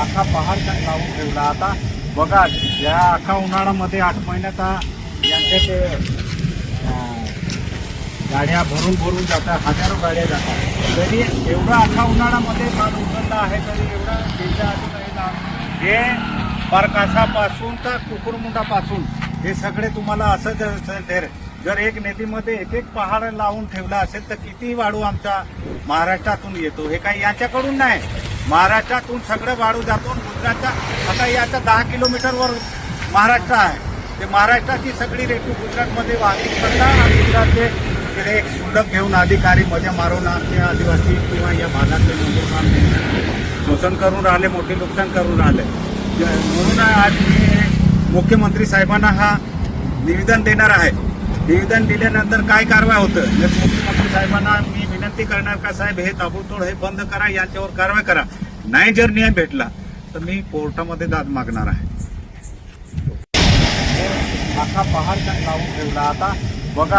अख्खा पहाड त्यांनी लावून ठेवला आता. बघा या अख्खा उन्हाळ्यामध्ये आठ महिन्यात यांच्या ते गाड्या भरून भरून जातात हजारो गाड्या जातात. तरी एवढा अख्खा उन्हाळ्यामध्ये माल उचलला आहे तरी एवढा त्यांच्या आधी नाही ना हे परकाशापासून तर कुकुरमुंडापासून हे सगळे तुम्हाला असं जर असेल जर एक नदीमध्ये एक एक पहाड लावून ठेवला असेल तर किती वाढू आमच्या महाराष्ट्रातून येतो. हे काही यांच्याकडून नाही. महाराष्ट्रातून सगळं वाढू जातो. गुजरातच्या आता याचा दहा किलोमीटरवर महाराष्ट्र आहे. ते महाराष्ट्राची सगळी रेटू गुजरातमध्ये वाहतूक करतात आणि गुजरातचे तिकडे एक शुल्लक घेऊन अधिकारी मजा मारून आमचे आदिवासी किंवा या भागातले नुकसान करून राहिले मोठे नुकसान करून राहिले. म्हणून आज मी मुख्यमंत्री साहेबांना हा निवेदन देणार आहे. निवेदन दिल्यानंतर काय कारवाई होतं? जर मुख्यमंत्री साहेबांना मी विनंती करणार का साहेब? हे ताबडतोड हे बंद करा यांच्यावर कारवाई करा. नाही जर न्याय भेटला तर मी कोर्टामध्ये दाद मागणार आहे. पहाड लावून ठेवला? आता बघा.